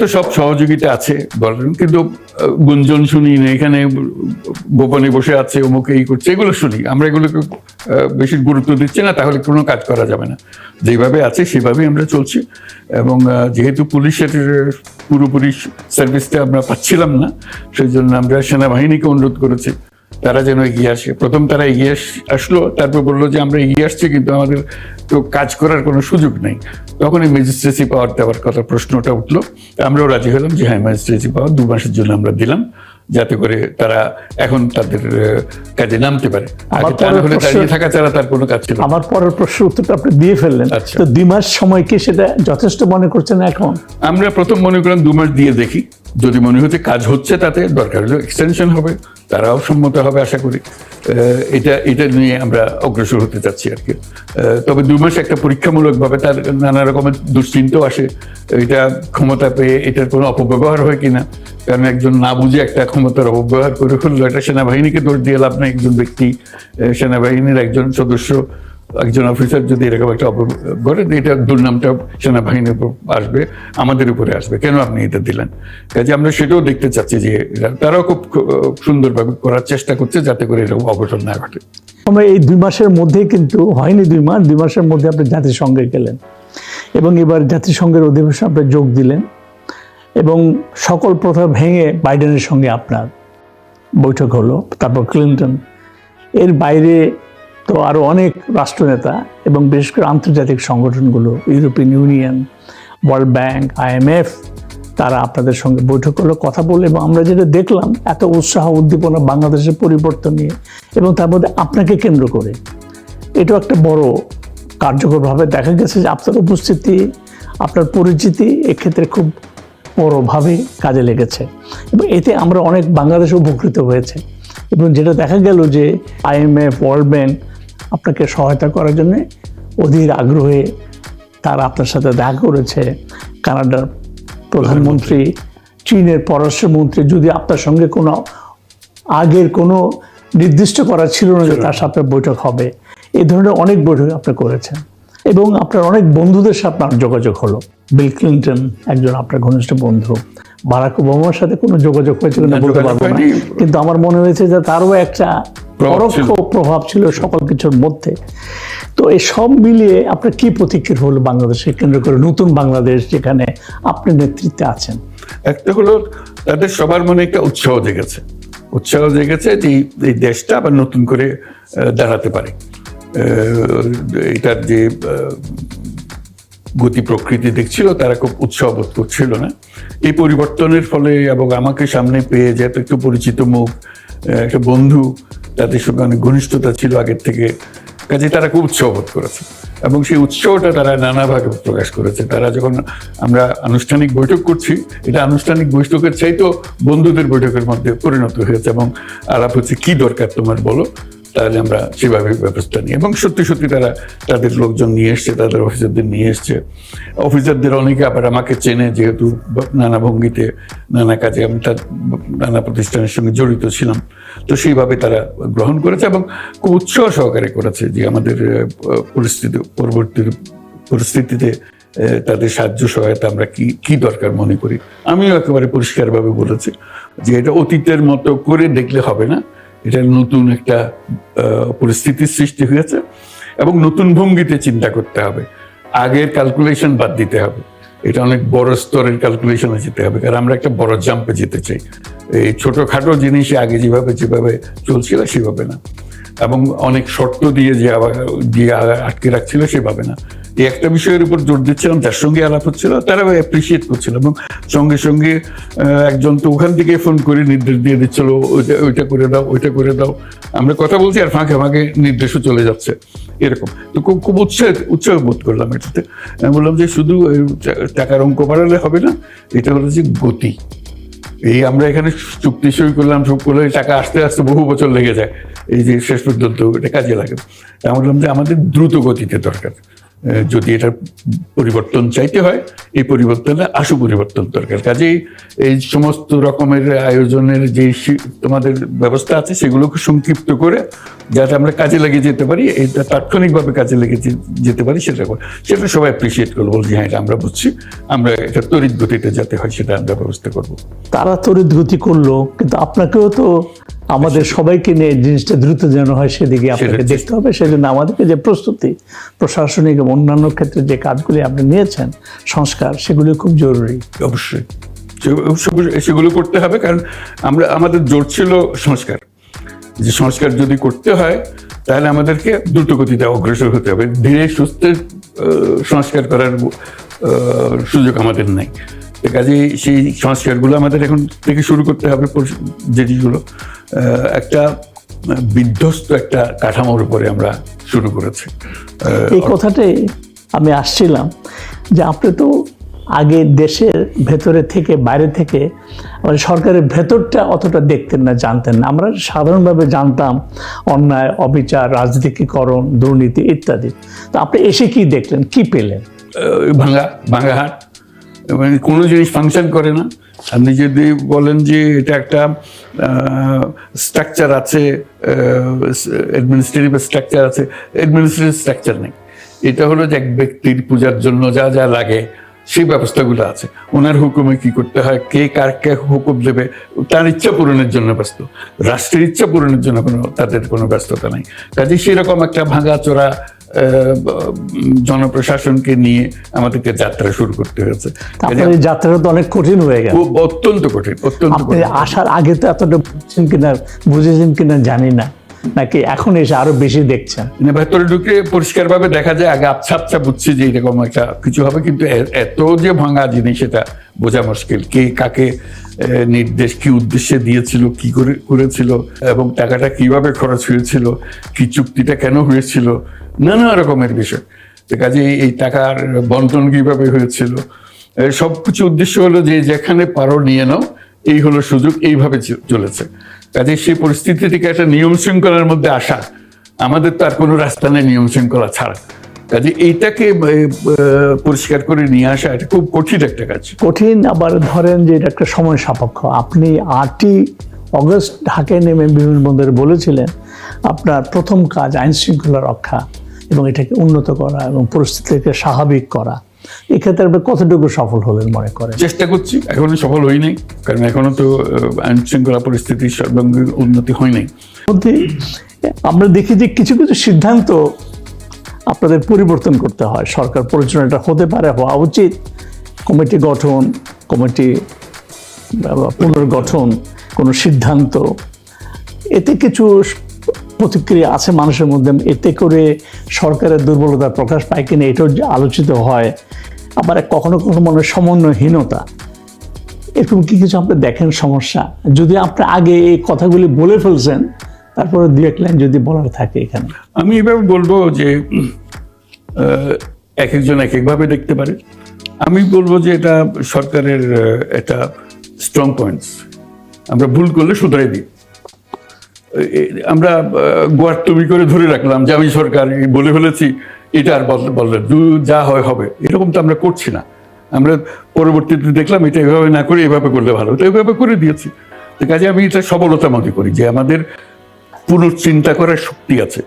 তো সব সহযোগিতা আছে বলেন, কিন্তু গুঞ্জন শুনি না, এখানে গোপনে বসে আছে, অমুক এই করছে, এগুলো শুনি। আমরা এগুলোকে বেশি গুরুত্ব দিচ্ছি না, তাহলে কোনো কাজ করা যাবে না। যেভাবে আছে, সেভাবেই আমরা চলছি। এবং যেহেতু পুলিশের পুরোপুরি সার্ভিসটা আমরা পাচ্ছিলাম না সেই জন্য আমরা সেনাবাহিনীকে অনুরোধ করেছি, তারা যেন এগিয়ে আসে। প্রথম তারা এগিয়ে আস- আসলো, তারপর বলল যে আমরা এগিয়ে আসছি, কিন্তু আমাদের তো কাজ করার কোনো সুযোগ নেই। তখন এই ম্যাজিস্ট্রেসি পাওয়ার দেওয়ার কথা প্রশ্নটা উঠল। আমরাও রাজি হলাম যে হ্যাঁ ম্যাজিস্ট্রেসি পাওয়ার দু মাসের জন্য আমরা দিলাম যাতে করে তারা এখন তাদের কাজে নামতে পারে। হলে দাঁড়িয়ে থাকা ছাড়া তার কোনো কাজ ছিল আমার পরের প্রশ্ন উত্তরটা আপনি দিয়ে ফেললেন। আচ্ছা। তো দুই মাস সময় কি সেটা যথেষ্ট মনে করছেন এখন? আমরা প্রথম মনে করলাম দু মাস দিয়ে দেখি। যদি মনে হচ্ছে কাজ হচ্ছে তাতে দরকার হলে এক্সটেনশন হবে তারাও সম্মত হবে আশা করি। এটা এটা নিয়ে আমরা অগ্রসর হতে চাচ্ছি আর কি। তবে দু মাস একটা পরীক্ষামূলকভাবে তার নানা রকমের দুশ্চিন্তাও আসে। এটা ক্ষমতা পেয়ে এটার কোনো অপব্যবহার হয় কিনা, কারণ একজন না বুঝে একটা ক্ষমতার অপব্যবহার করে ফেলল, এটা সেনাবাহিনীকে দোষ দিয়ে লাভ নেই। একজন ব্যক্তি সেনাবাহিনীর একজন সদস্য একজন অফিসার যদি এরকম একটা করে এটা দুর্নামটা সেনাবাহিনীর উপর আসবে, আমাদের উপরে আসবে। কেন আপনি এটা দিলেন? কাজে আমরা সেটাও দেখতে চাচ্ছি যে তারাও খুব, সুন্দরভাবে করার চেষ্টা করছে যাতে করে এরকম অঘটন না ঘটে। আমরা এই দুই মাসের মধ্যে কিন্তু হয়নি দুই মাস, দুই মাসের মধ্যে আপনি জাতিসংঘে গেলেন। এবং এবার জাতিসংঘের অধিবেশনে আপনি যোগ দিলেন। এবং সকল প্রথা ভেঙে বাইডেনের সঙ্গে আপনার বৈঠক হলো, তারপর ক্লিন্টন। এর বাইরে তো আরও অনেক রাষ্ট্রনেতা এবং বিশেষ করে আন্তর্জাতিক সংগঠনগুলো, European Union, world bank IMF তারা আপনাদের সঙ্গে বৈঠক হলো কথা বলে এবং আমরা যেটা দেখলাম, এত উৎসাহ, উদ্দীপনা বাংলাদেশের পরিবর্তন নিয়ে এবং তার মধ্যে আপনাকে কেন্দ্র করে। এটাও একটা বড় কার্যকরভাবে দেখা গেছে যে আপনার উপস্থিতি, আপনার পরিচিতি এক্ষেত্রে খুব বড়ভাবে কাজে লেগেছে। এবং এতে আমরা অনেক বাংলাদেশ উপকৃত হয়েছে। এবং যেটা দেখা গেল যে আইএমএফ ওয়ার্ল্ড ব্যাংক আপনাকে সহায়তা করার জন্য অধীর আগ্রহে তারা আপনার সাথে দেখা করেছে। কানাডার প্রধানমন্ত্রী চীনের পররাষ্ট্রমন্ত্রী যদি আপনার সঙ্গে কোনো আগের কোনো নির্দিষ্ট করা ছিল না যে তার সাথে বৈঠক হবে এই ধরনের অনেক বৈঠক আপনি করেছেন এবং আপনার অনেক বন্ধুদের সাথে আপনার যোগাযোগ হলো। বিল ক্লিন্টন একজন আপনার ঘনিষ্ঠ বন্ধু। বারাক ওবামার সাথে কোনো যোগাযোগ হয়েছিল না বলতে পারব না। কিন্তু আমার মনে হয়েছে যে তারও একটা পরোক্ষ। প্রভাব ছিল সকল কিছুর মধ্যে। তো এই সব মিলিয়ে আপনার কি প্রতিক্রিয়া হলো বাংলাদেশকে কেন্দ্র করে? নতুন বাংলাদেশ যেখানে আপনি নেতৃত্বে আছেন। একটা হলো তাদের সবার মনে একটা উৎসাহ জেগেছে। উৎসাহ জেগেছে যে এই- দেশটা আবার নতুন করে দাঁড়াতে পারে। এটার যে গতি প্রকৃতি দেখছিল, তারা খুব উৎসাহ বোধ করছিল না। এই পরিবর্তনের ফলে এবং আমাকে সামনে পেয়ে যেহেতু একটু পরিচিত মুখ একটা বন্ধু, তাদের সঙ্গে অনেক ঘনিষ্ঠতা ছিল আগের থেকে। কাজে তারা খুব উৎসাহ বোধ করেছে। এবং সেই উৎসাহটা তারা নানাভাবে প্রকাশ করেছে। তারা যখন আমরা আনুষ্ঠানিক বৈঠক করছি, এটা আনুষ্ঠানিক বৈঠকের চাইতেও বন্ধুদের বৈঠকের মধ্যে পরিণত হয়েছে। এবং আলাপ হচ্ছে, কি দরকার তোমার বলো? তাহলে আমরা সেভাবে ব্যবস্থা নিই। এবং সত্যি সত্যি তারা তাদের লোকজন নিয়ে এসছে, তাদের অফিসারদের নিয়ে এসছে। অফিসারদের অনেকে আবার আমাকে চেনে যেহেতু নানা ভঙ্গিতে, নানা কাজে আমি তার নানা প্রতিষ্ঠানের সঙ্গে জড়িত ছিলাম। তো সেইভাবে তারা গ্রহণ করেছে এবং খুব উৎসাহ সহকারে করেছে যে আমাদের পরিস্থিতি, পরবর্তী পরিস্থিতিতে তাদের সাহায্য, সহায়তা আমরা কি কি দরকার মনে করি। আমিও একেবারে পরিষ্কারভাবে বলেছি যে এটা অতীতের মতো করে দেখলে হবে না। এটা নতুন একটা পরিস্থিতির সৃষ্টি হয়েছে এবং নতুন ভঙ্গিতে চিন্তা করতে হবে। আগের ক্যালকুলেশন বাদ দিতে হবে। এটা অনেক বড় স্তরের ক্যালকুলেশনে যেতে হবে। কারণ আমরা একটা বড় জাম্পে যেতে চাই। এই ছোটখাটো জিনিসে আগে যেভাবে যেভাবে চলছিল সেভাবে না। এবং অনেক শর্ত দিয়ে যে আবার, দিয়ে আটকে রাখছিল সেভাবে না। এই একটা বিষয়ের উপর জোর দিচ্ছিলাম তার সঙ্গে আলাপ হচ্ছিল, তারা অ্যাপ্রিসিয়েট করছিল এবং সঙ্গে সঙ্গে একজন তো ওখান থেকে ফোন করে নির্দেশ দিয়ে দিচ্ছিল, ওইটা ওইটা করে দাও, ওইটা করে দাও। আমরা কথা বলছি আর ফাঁকে ফাঁকে নির্দেশও চলে যাচ্ছে, এরকম। তো খুব খুব উৎসাহ উৎসাহ বোধ করলাম এটাতে। আমি বললাম যে শুধু টাকার অঙ্ক বাড়ালে হবে না, এটা হলো যে গতি। এই আমরা এখানে চুক্তি সই করলাম, সব করলে টাকা আসতে আসতে বহু বছর লেগে যায়, এই যে শেষ পর্যন্ত এটা কাজে লাগে। আমি বললাম যে আমাদের দ্রুত গতিতে দরকার। যদি এটা পরিবর্তন চাইতে হয়, এই পরিবর্তনে আশু পরিবর্তন দরকার। কাজেই এই সমস্ত রকমের আয়োজনের যে তোমাদের ব্যবস্থা আছে, সেগুলোকে সংক্ষিপ্ত করে যাতে আমরা কাজে লাগিয়ে যেতে পারি, এটা তাৎক্ষণিকভাবে কাজে লেগে যেতে পারি, সেটা সেটা সবাই অ্যাপ্রিসিয়েট করব বলছি হ্যাঁ এটা আমরা বুঝছি, আমরা এটা তড়িৎ গতিতে যাতে হয়, সেটা আমরা ব্যবস্থা করব। তারা তড়িৎ গতি করল, কিন্তু আপনাকেও তো আমাদের সবাইকে নিয়ে জিনিসটা দ্রুত যেন হয় সেদিকে আপনাকে দেখতে হবে। সেজন্য আমাদেরকে যে প্রস্তুতি প্রশাসনিক এবং অন্যান্য ক্ষেত্রে যে কাজগুলি আপনি নিয়েছেন সংস্কার সেগুলি খুব জরুরি। অবশ্যই। সেগুলো- করতে হবে কারণ আমরা আমাদের জোর ছিল সংস্কার। যে সংস্কার যদি করতে হয় তাহলে আমাদেরকে দ্রুত গতিতে অগ্রসর হতে হবে। ধীরে সুস্থে সংস্কার করার সুযোগ আমাদের নাই। কাজে সেই সংস্কারগুলো আমাদের এখন থেকে শুরু করতে হবে যেটিগুলো একটা বিধ্বস্ত একটা কাঠামোর উপরে আমরা শুরু করেছি। এই কথাটাই আমি আসছিলাম যে আপনি তো আগে দেশের ভেতরে থেকে বাইরে থেকে মানে সরকারের ভেতরটা অতটা দেখতেন না জানতেন না। আমরা সাধারণভাবে জানতাম অন্যায় অবিচার রাজনীতিকরণ দুর্নীতি ইত্যাদি। তো আপনি এসে কি দেখলেন? কি পেলেন? ভাঙা ভাঙা হাট। মানে কোনো জিনিস ফাংশন করে না। আপনি যদি বলেন যে এটা একটা স্ট্রাকচার আছে অ্যাডমিনিস্ট্রেটিভ স্ট্রাকচার আছে অ্যাডমিনিস্ট্রেটিভ স্ট্রাকচার নেই। এটা হলো যে এক ব্যক্তির পূজার জন্য যা যা লাগে, সেই ব্যবস্থাগুলো আছে। ওনার হুকুমে কি করতে হয়, কে কার কে হুকুম দেবে, তার ইচ্ছা পূরণের জন্য ব্যস্ত। রাষ্ট্রের ইচ্ছা পূরণের জন্য কোনো, তাদের কোনো ব্যস্ততা নাই। কাজে সেরকম একটা ভাঙা চোরা জনপ্রশাসনকে নিয়ে আমাদেরকে যাত্রা শুরু করতে হয়েছে। যাত্রাটা তো অনেক কঠিন হয়ে গেল। অত্যন্ত কঠিন অত্যন্ত আসার আগে তো এতটা বুঝছেন কিনা বুঝেছেন কিনা জানি না। নাকি এখন এসে আরও বেশি দেখছেন? মানে ভেতরে ঢুকে পরিষ্কারভাবে দেখা যায় আগে আবছা আবছা বুঝছি যে এরকম একটা কিছু হবে কিন্তু এত যে ভাঙা জিনিস এটা বোঝা মুশকিল। কে কাকে নির্দেশ কি উদ্দেশ্যে দিয়েছিল কি করে করেছিল এবং টাকাটা কীভাবে খরচ হয়েছিল কি চুক্তিটা কেন হয়েছিল নানা রকমের বিষয়। কাজে এই- টাকার বন্টন কীভাবে হয়েছিল? এ, সবকিছু উদ্দেশ্য হলো যে যেখানে পারো নিয়ে নাও এই হলো সুযোগ এইভাবে চলেছে। কাজে সেই পরিস্থিতি থেকে একটা নিয়ম শৃঙ্খলার মধ্যে আসা আমাদের তো আর কোনো রাস্তা নেই নিয়ম শৃঙ্খলা ছাড়া। কাজে এইটাকে পরিষ্কার করে নিয়ে আসা এটা খুব কঠিন একটা কাজ। কঠিন আবার ধরেন যে এটা একটা সময় সাপেক্ষ। আপনি আটই অগস্ট ঢাকায় নেমে বিমানবন্দরে বলেছিলেন আপনার প্রথম কাজ আইন শৃঙ্খলা রক্ষা। এবং এটাকে উন্নত করা এবং পরিস্থিতিকে স্বাভাবিক করা। এক্ষেত্রে আপনি কতটুকু সফল হলেন মনে করেন? চেষ্টা করছি। এখনও সফল হই নাই কারণ এখনও তো আইন শৃঙ্খলা পরিস্থিতির সর্বাঙ্গীন উন্নতি হয় নাই। মধ্যে আমরা দেখি যে কিছু কিছু সিদ্ধান্ত আপনাদের পরিবর্তন করতে হয়। সরকার পরিচালনাটা হতে পারে হওয়া উচিত। কমিটি গঠন কমিটি পুনর্গঠন কোনো সিদ্ধান্ত। এতে কিছু প্রতিক্রিয়া আছে মানুষের মধ্যে। এতে করে সরকারের দুর্বলতা প্রকাশ পায় কিনা এটাও যে আলোচিত হয়। আবার কখনো কখনো মনে সমন্বয়হীনতা। এরকম কি কিছু আপনি দেখেন সমস্যা? যদি আপনি আগে এই কথাগুলি বলে ফেলছেন, তারপরে দু এক লাইন যদি বলার থাকে এখানে। আমি এভাবে বলব যে এক একজন এক একভাবে দেখতে পারে। আমি বলব যে এটা সরকারের একটা স্ট্রং পয়েন্টস আমরা ভুল করলে শুধরাই দিই। আমরা গোয়ার তুমি করে ধরে রাখলাম যে আমি সরকার বলে ফেলেছি, এটা আর বদলে বললে দু, যা হয় হবে। এরকম তো আমরা করছি না। আমরা পরবর্তীতে দেখলাম এটা এভাবে না করে এভাবে করলে ভালো তো এভাবে করে দিয়েছি। কাজে আমি এটা সবলতা মনে করি যে আমাদের পুনশ্চিন্তা করার শক্তি আছে।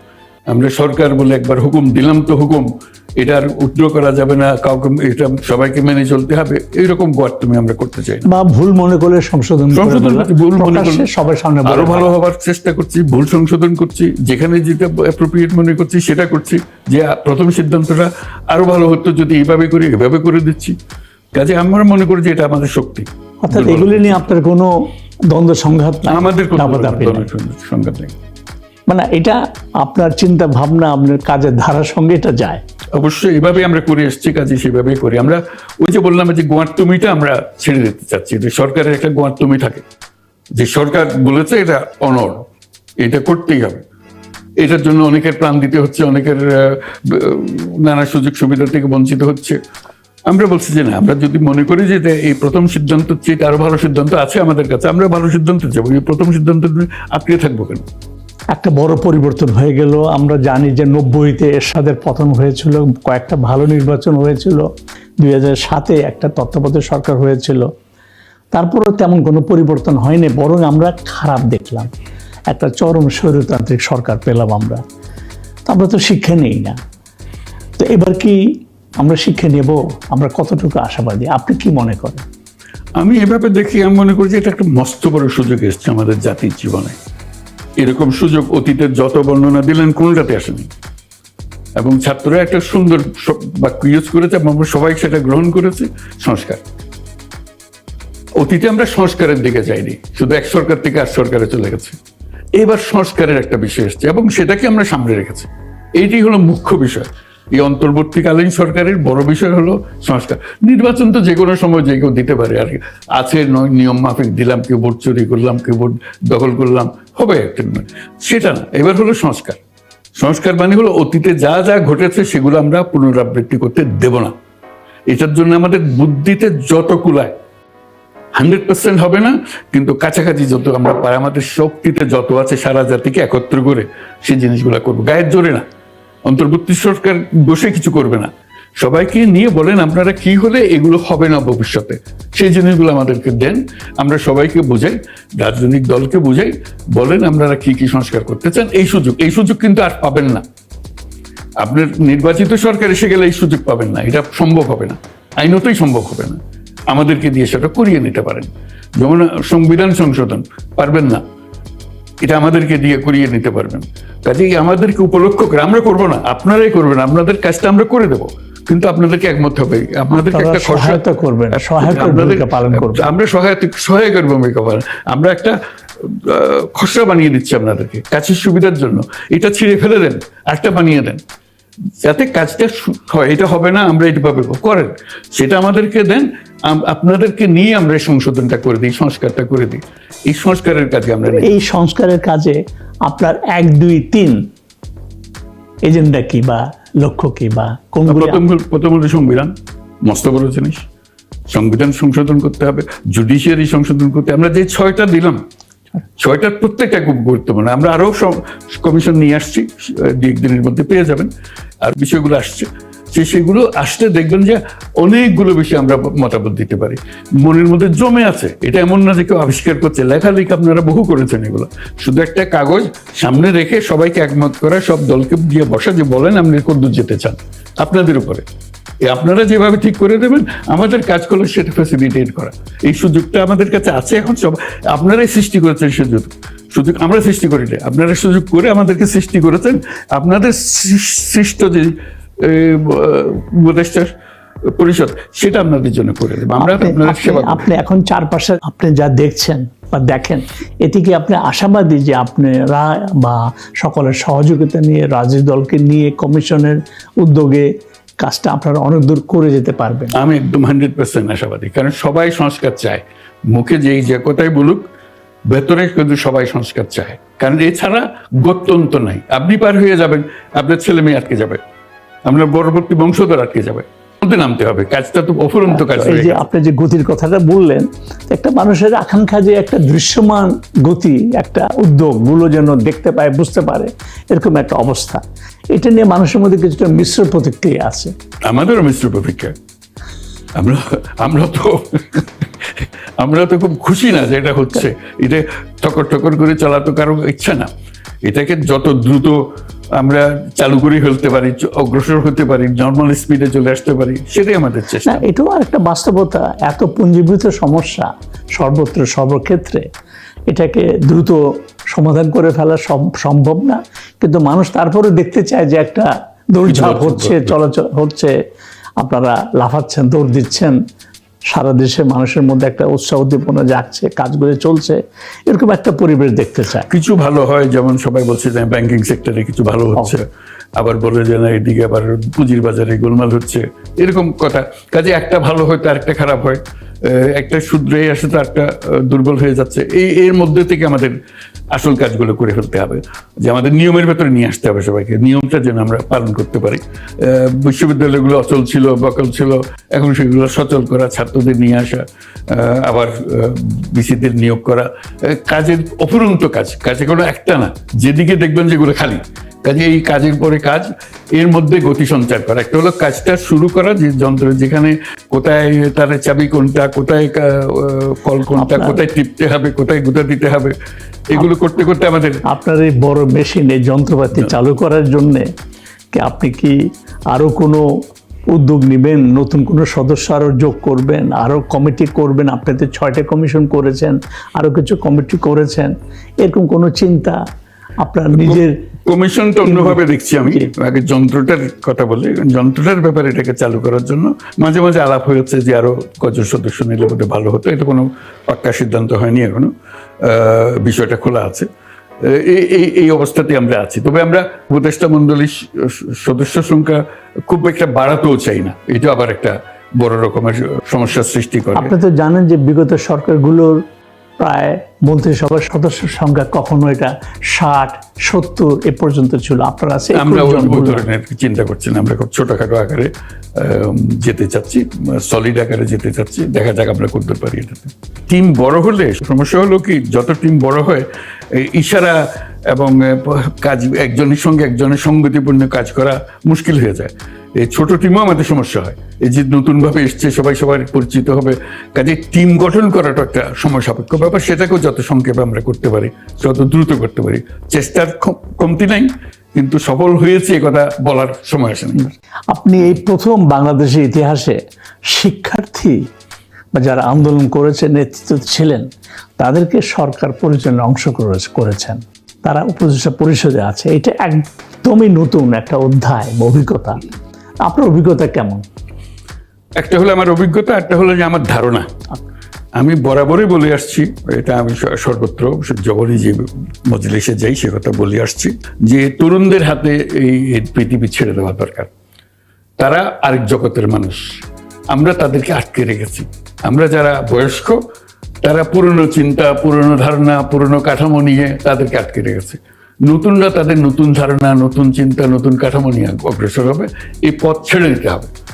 আমরা সরকার বলে একবার হুকুম দিলাম তো হুকুম এটার উদ্র করা যাবে না কাউকে এটা সবাইকে মেনে চলতে হবে এইরকম গোয়ার তুমি আমরা করতে চাই বা ভুল মনে করলে সংশোধন সংশোধন ভুল মনে করলে সবার সামনে আরও ভালো। হবার চেষ্টা করছি ভুল সংশোধন করছি যেখানে যেটা অ্যাপ্রোপ্রিয়েট মনে করছি সেটা করছি যে প্রথম সিদ্ধান্তটা আরও ভালো হতো যদি এইভাবে করি এভাবে করে দিচ্ছি। কাজে আমরা মনে করি যে এটা আমাদের শক্তি। অর্থাৎ এগুলি নিয়ে আপনার কোনো দ্বন্দ্ব সংঘাত আমাদের কোনো সংঘাত নেই। মানে এটা আপনার চিন্তা ভাবনা, আপনার কাজের ধারার সঙ্গে এটা যায়। অবশ্যই এভাবে আমরা করে এসেছি, কাজে সেভাবেই করি। আমরা ওই যে বললাম যে গোয়ার্তুমিটা আমরা ছেড়ে দিতে চাচ্ছি, যে সরকারের একটা গোয়ার্তুমি থাকে। যে সরকার বলেছে এটা অনর এটা করতেই হবে। এটার জন্য অনেকের প্রাণ দিতে হচ্ছে, অনেকের নানা সুযোগ সুবিধা থেকে বঞ্চিত হচ্ছে। আমরা বলছি যে না, আমরা যদি মনে করি যে এই প্রথম সিদ্ধান্ত চেয়ে আরও ভালো সিদ্ধান্ত আছে আমাদের কাছে, আমরা ভালো সিদ্ধান্ত যাব এই প্রথম সিদ্ধান্ত আটকে থাকব কেন? একটা বড় পরিবর্তন হয়ে গেল। আমরা জানি যে নব্বইতে এরশাদের পতন হয়েছিল, কয়েকটা ভালো নির্বাচন হয়েছিল। দুই হাজার সাতে একটা তত্ত্বাবধায়ক সরকার হয়েছিল। তারপরেও তেমন কোনো পরিবর্তন হয়নি, বরং আমরা খারাপ দেখলাম। একটা চরম স্বৈরতান্ত্রিক সরকার পেলাম আমরা। তো আমরা তো শিক্ষা নেই না। তো এবার কি আমরা শিক্ষা নেব? আমরা কতটুকু আশাবাদী? আপনি কি মনে করেন? আমি এভাবে দেখি আমি মনে করি যে এটা একটা মস্ত বড় সুযোগ এসছে আমাদের জাতির জীবনে। এরকম সুযোগ অতীতের যত বর্ণনা দিলেন কোনটাতে আসেনি? এবং ছাত্ররা একটা সুন্দর বাক্য ইউজ করেছে এবং সবাই সেটা গ্রহণ করেছে, সংস্কার। অতীতে আমরা সংস্কারের দিকে যাইনি, শুধু এক সরকার থেকে আর সরকারে চলে গেছে। এবার সংস্কারের একটা বিষয় এসছে এবং সেটাকে আমরা সামনে রেখেছি। এইটি হলো মুখ্য বিষয়। এই অন্তর্বর্তীকালীন সরকারের বড় বিষয় হলো সংস্কার। নির্বাচন তো যে কোনো সময় যে কেউ দিতে পারে আর। আছে নয় নিয়ম মাফিক দিলাম, কেউ ভোট চুরি করলাম, কেউ ভোট দখল করলাম, হবে একটা সেটা না, এবার হলো সংস্কার। সংস্কার মানে হলো অতীতে যা যা ঘটেছে সেগুলো আমরা পুনরাবৃত্তি করতে দেব না। এটার জন্য আমাদের বুদ্ধিতে যত কুলায়, হান্ড্রেড পার্সেন্ট হবে না, কিন্তু কাছাকাছি যত আমরা পারি আমাদের শক্তিতে যত আছে সারা জাতিকে একত্র করে সেই জিনিসগুলো করব। গায়ের জোরে না। অন্তর্বর্তী সরকার বসে কিছু করবে না। সবাইকে নিয়ে বলেন আপনারা কি হলে এগুলো হবে না ভবিষ্যতে। সেই জিনিসগুলো আমাদেরকে দেন। আমরা সবাইকে বুঝাই, রাজনৈতিক দলকে বুঝাই, বলেন আপনারা কি কি সংস্কার করতে চান। এই সুযোগ এই সুযোগ কিন্তু আর পাবেন না। আপনার নির্বাচিত সরকার এসে গেলে এই সুযোগ পাবেন না। এটা সম্ভব হবে না। আইনতই সম্ভব হবে না। আমাদেরকে দিয়ে সেটা করিয়ে নিতে পারেন। যেমন সংবিধান সংশোধন, পারবেন না। এটা আমাদেরকে দিয়ে করিয়ে নিতে পারবেন। কাজেই আমাদেরকে উপলক্ষ করে আমরা করব না আপনারাই করবেন আপনাদের কাজটা আমরা করে দেবো। কিন্তু আপনাদেরকে একমত হবে আপনাদেরকে একটা সহায়তা করবেন পালন করবেন। আমরা সহায়তা সহায় করব ভূমিকা পালন আমরা একটা খসড়া বানিয়ে দিচ্ছি আপনাদেরকে কাছের সুবিধার জন্য। এটা ছিঁড়ে ফেলে দেন একটা বানিয়ে দেন। যাতে কাজটা হয় এটা হবে না আমরা এটা পাবে করেন। সেটা আমাদেরকে দেন আপনাদেরকে নিয়ে আমরা সংশোধনটা করে দিই সংস্কারটা করে দিই। এই সংস্কারের কাজে আমরা এই সংস্কারের কাজে আপনার এক দুই তিন এজেন্ডা কি বা লক্ষ্য কি বা কোনগুলি প্রথম প্রথম হলো সংবিধান। মস্ত বড় জিনিস। সংবিধান সংশোধন করতে হবে জুডিশিয়ারি সংশোধন করতে আমরা যে ছয়টা দিলাম ছয়টার প্রত্যেকটা খুব গুরুত্বপূর্ণ। আমরা আরও কমিশন নিয়ে আসছি দু একদিনের মধ্যে পেয়ে যাবেন। আর বিষয়গুলো আসছে, সে সেগুলো আসতে দেখবেন যে অনেকগুলো বিষয় আমরা মতামত দিতে পারি। মনের মধ্যে জমে আছে, এটা এমন না যে কেউ আবিষ্কার করছে, লেখালেখি আপনারা বহু করেছেন এগুলো। শুধু একটা কাগজ সামনে রেখে সবাইকে একমত করা, সব দলকে দিয়ে বসা, যে বলেন আপনি কদ্দূর যেতে চান, আপনাদের উপরে। আপনারা যেভাবে ঠিক করে দেবেন আমাদের কাজ করলে সেটা ফ্যাসিলিটেট করা। এই সুযোগটা আমাদের কাছে আছে এখন সব আপনারাই সৃষ্টি করেছেন সুযোগ। সুযোগ আমরা সৃষ্টি করি না আপনারা সুযোগ করে আমাদেরকে সৃষ্টি করেছেন। আপনাদের সৃষ্ট যে উপদেষ্টার পরিষদ সেটা আপনাদের জন্য করে দেবো। আমরা আপনি- এখন চারপাশে আপনি যা দেখছেন বা দেখেন এতে কি আপনি আশাবাদী যে আপনারা বা সকলের সহযোগিতা নিয়ে রাজনৈতিক দলকে নিয়ে কমিশনের উদ্যোগে কাজটা আপনারা অনেক দূর করে যেতে পারবেন। আমি একদম হান্ড্রেড পার্সেন্ট আশাবাদী কারণ সবাই সংস্কার চায়। মুখে যেই যে কথাই বলুক ভেতরে কিন্তু সবাই সংস্কার চায়। কারণ এছাড়া গত্যন্ত নাই। আপনি পার হয়ে যাবেন আপনার ছেলে মেয়ে আটকে যাবে আপনার পরবর্তী বংশধর আটকে যাবে। নামতে হবে কাজটা তো অফুরন্ত কাজ এই যে আপনি যে গতির কথাটা বললেন একটা মানুষের আকাঙ্ক্ষা যে একটা দৃশ্যমান গতি একটা উদ্যোগগুলো যেন দেখতে পায় বুঝতে পারে এরকম একটা অবস্থা। এটা নিয়ে মানুষের মধ্যে কিছুটা মিশ্র প্রতিক্রিয়া আছে। আমাদেরও মিশ্র প্রতীক্ষা আমরা আমরা তো আমরা তো খুব খুশি না যে এটা হচ্ছে। এটা ঠকর ঠকর করে চলা তো কারও ইচ্ছা না। এটাকে যত দ্রুত আমরা চালু করে ফেলতে পারি অগ্রসর হতে পারি নর্মাল স্পিডে চলে আসতে পারি সেটাই আমাদের চেষ্টা। এটাও আর একটা বাস্তবতা। এত পুঞ্জীভূত সমস্যা সর্বত্র সর্বক্ষেত্রে এটাকে দ্রুত সমাধান করে ফেলা সম- সম্ভব না। কিন্তু মানুষ তারপরে দেখতে চায় যে একটা দৌড়ঝাঁপ হচ্ছে। চলাচল হচ্ছে আপনারা লাফাচ্ছেন দৌড় দিচ্ছেন। সারা দেশে মানুষের মধ্যে একটা উৎসাহ উদ্দীপনা যাচ্ছে কাজগুলো চলছে। এরকম একটা পরিবেশ দেখতে চায়। কিছু ভালো হয় যেমন সবাই বলছে যে ব্যাংকিং সেক্টরে কিছু ভালো হচ্ছে। আবার বলে যে, না, এদিকে আবার পুঁজির বাজারে গোলমাল হচ্ছে। এরকম কথা। কাজে একটা ভালো হয় তো আরেকটা খারাপ হয়। একটা শুধরে আসে তো একটা দুর্বল হয়ে যাচ্ছে। এই, এর মধ্যে থেকে আমাদের আসল কাজগুলো করে ফেলতে হবে। যে আমাদের নিয়মের ভেতরে নিয়ে আসতে হবে সবাইকে। নিয়মটা যেন আমরা পালন করতে পারি। বিশ্ববিদ্যালয়গুলো অচল ছিল, বকল ছিল, এখন সেগুলো সচল করা, ছাত্রদের নিয়ে আসা আবার বিসিদের নিয়োগ করা। কাজের অফুরন্ত কাজ। কাজে কোনো একটা না। যেদিকে দেখবেন যেগুলো খালি। কাজে এই কাজের পরে কাজ এর মধ্যে গতি সঞ্চার করা। একটা হলো কাজটা শুরু করা যে যন্ত্র যেখানে কোথায় তার চাবি কোনটা কোথায় কল কোনটা কোথায় টিপতে হবে কোথায় গুঁতা দিতে হবে এগুলো করতে করতে আমাদের আপনার এই বড় মেশিন এই যন্ত্রপাতি চালু করার জন্য কি আপনি কি আরও কোনো উদ্যোগ নেবেন? নতুন কোনো সদস্য আরও যোগ করবেন? আরও কমিটি করবেন? আপনি তো ছয়টা কমিশন করেছেন আরও কিছু কমিটি করেছেন। এরকম কোনো চিন্তা আপনার নিজের কমিশনটা অন্যভাবে দেখছি আমি। আগে যন্ত্রটার কথা বলি। যন্ত্রটার ব্যাপারে এটাকে চালু করার জন্য মাঝে মাঝে আলাপ হয়েছে যে আরও কজন সদস্য নিলে বোধহয় ভালো হতো। এটা কোনো পাক্কা সিদ্ধান্ত হয়নি এখনও। বিষয়টা খোলা আছে। এই এই- এই অবস্থাতে আমরা আছি। তবে আমরা উপদেষ্টা মন্ডলীর সদস্য সংখ্যা খুব একটা বাড়াতেও চাই না। এটা আবার একটা বড় রকমের সমস্যার সৃষ্টি করে। আপনি তো জানেন যে বিগত সরকারগুলোর প্রায় মন্ত্রিসভার সদস্যের সংখ্যা কখনো এটা ষাট সত্তর এ পর্যন্ত ছিল। আপনার আছে আমরা ওই। ধরনের চিন্তা করছি না আমরা খুব ছোটখাটো আকারে যেতে চাচ্ছি সলিড আকারে যেতে চাচ্ছি। দেখা যাক আমরা করতে পারি এটাতে। টিম বড় হলে সমস্যা হলো কি যত টিম বড় হয় ইশারা এবং কাজ একজনের সঙ্গে একজনের সঙ্গতিপূর্ণ কাজ করা মুশকিল হয়ে যায়। এই ছোট টিমও আমাদের সমস্যা হয়। এই যে নতুন ভাবে এসছে, সবাই সবার পরিচিত হবে। কাজে টিম গঠন করাটা একটা সময় সাপেক্ষ ব্যাপার, সেটাকেও যত সংক্ষেপে আমরা করতে পারি যত দ্রুত করতে পারি। চেষ্টার কমতি নাই, কিন্তু সফল হয়েছে এ কথা বলার সময় আসেনি আপনি এই প্রথম বাংলাদেশের ইতিহাসে শিক্ষার্থী বা যারা আন্দোলন করেছেন নেতৃত্ব ছিলেন, তাদেরকে সরকার পরিচালনা অংশ করেছেন। তারা উপদেষ্টা পরিষদে আছে। এটা একদমই নতুন একটা অধ্যায় অভিজ্ঞতা। আপনার অভিজ্ঞতা কেমন? একটা হলো আমার অভিজ্ঞতা, একটা হলো যে আমার ধারণা। আমি বরাবরই বলে আসছি, এটা আমি সর্বত্র যখনই যে মজলিসে যাই, সে কথা বলে আসছি, যে তরুণদের হাতে এই পৃথিবী ছেড়ে দেওয়া দরকার। তারা আরেক জগতের মানুষ। আমরা তাদেরকে আটকে রেখেছি। আমরা যারা বয়স্ক, তারা পুরনো চিন্তা, পুরনো ধারণা, পুরনো কাঠামো নিয়ে তাদেরকে আটকে রেখেছে। নতুনরা তাদের নতুন ধারণা, নতুন চিন্তা, নতুন কাঠামো নিয়ে অগ্রসর হবে। এই পথ ছেড়ে দিতে হবে।